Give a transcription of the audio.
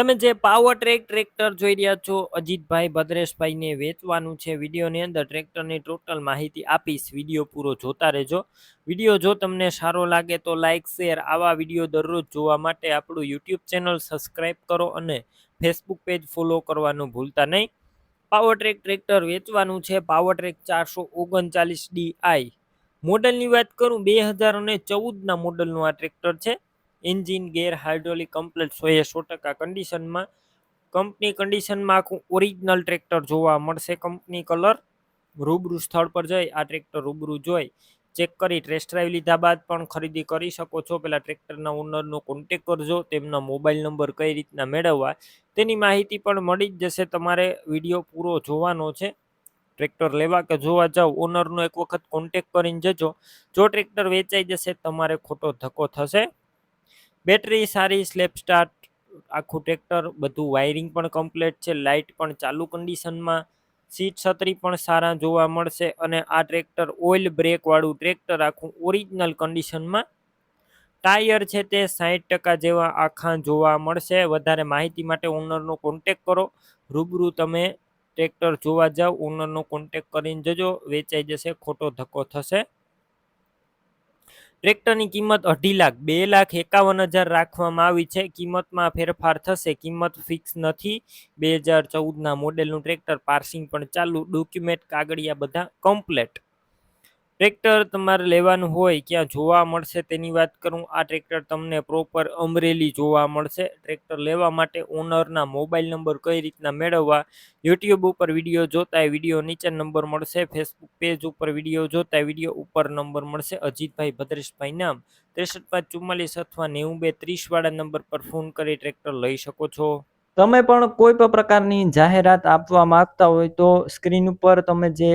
તમે જે power track tractor જોઈ રહ્યા છો, અજીતભાઈ ભદ્રેશભાઈને વેચવાનું છે વિડીયોની અંદર. ટ્રેક્ટરની ટોટલ માહિતી આપીશ. વીડિયો પૂરો જોતા રહેજો. વીડિયો જો તમને સારો લાગે તો લાઇક શેર આવા વીડિયો દરરોજ જોવા માટે આપણું યુટ્યુબ ચેનલ સબસ્ક્રાઈબ કરો અને ફેસબુક પેજ ફોલો કરવાનું ભૂલતા નહીં. પાવર ટ્રેક ટ્રેક્ટર વેચવાનું છે. પાવર ટ્રેક ચારસો ઓગણચાલીસ ડી આઈ. મોડલની વાત કરું, બે હજાર અને ચૌદના મોડલનું આ ટ્રેક્ટર છે. એન્જિન ગેર હાઇડ્રોલિક કમ્પ્લેટ સો એ સો ટકા કન્ડિશનમાં કંપની કન્ડિશનમાં આખું ઓરિજિનલ ટ્રેક્ટર જોવા મળશે કંપની કલર રૂબરૂ સ્થળ પર જઈ આ ટ્રેક્ટર રૂબરૂ જોઈ. ચેક કરી ટેસ્ટ ડ્રાઈવ લીધા બાદ પણ ખરીદી કરી શકો છો. પેલા ટ્રેક્ટરના ઓનરનો કોન્ટેક કરજો, તેમના મોબાઈલ નંબર કઈ રીતના મેળવવા. તેની માહિતી પણ મળી જ જશે. તમારે વીડિયો પૂરો જોવાનો છે. ટ્રેક્ટર લેવા કે જોવા જાવ ઓનરનો એક વખત કોન્ટેક કરીને જજો. જો ટ્રેક્ટર વેચાઈ જશે, તમારે ખોટો ધક્કો થશે. બેટરી સારી, સ્લેપ સ્ટાર્ટ, આખું ટ્રેક્ટર, બધું વાયરિંગ પણ કમ્પ્લીટ છે લાઇટ પણ ચાલુ કન્ડિશનમાં સીટ છત્રી પણ સારા જોવા મળશે અને આ ટ્રેક્ટર ઓઇલ બ્રેકવાળું ટ્રેક્ટર આખું ઓરિજિનલ કન્ડિશનમાં ટાયર છે તે સાહીઠ ટકા જેવા આખા જોવા મળશે. વધારે માહિતી માટે ઓનરનો કોન્ટેક કરો. રૂબરૂ તમે ટ્રેક્ટર જોવા જાવ ઓનરનો કોન્ટેક કરીને જજો. વેચાઈ જશે, ખોટો ધક્કો થશે. ટ્રેક્ટરની કિંમત અઢી લાખ, બે લાખ એકાવન હજાર રાખવામાં આવી છે. કિંમતમાં ફેરફાર થશે. કિંમત ફિક્સ નથી. બે હજાર ચૌદના મોડેલનું ટ્રેક્ટર પાર્સિંગ પણ ચાલુ. ડોક્યુમેન્ટ કાગળિયા બધા કમ્પ્લેટ ટ્રેક્ટર તમારે લેવાનું હોય, ક્યાં જોવા મળશે તેની વાત કરું. આ ટ્રેક્ટર તમને પ્રોપર અમરેલી જોવા મળશે. ટ્રેક્ટર લેવા માટે ઓનરના મોબાઈલ નંબર કઈ રીતના મેળવવા યુટ્યુબ ઉપર વીડિયો જોતા વીડિયો નીચે નંબર મળશે. ફેસબુક પેજ ઉપર વીડિયો જોતા વીડિયો ઉપર નંબર મળશે. અજીતભાઈ ભદ્રેશભાઈ નામ, ત્રેસઠ પાંચ ચુમ્માલીસ અથવા નેવું બે ત્રીસ વાળા નંબર પર ફોન કરી ટ્રેક્ટર લઈ શકો છો. તમે પણ કોઈ પણ પ્રકારની જાહેરાત આપવા માંગતા હોય તો સ્ક્રીન ઉપર તમે જે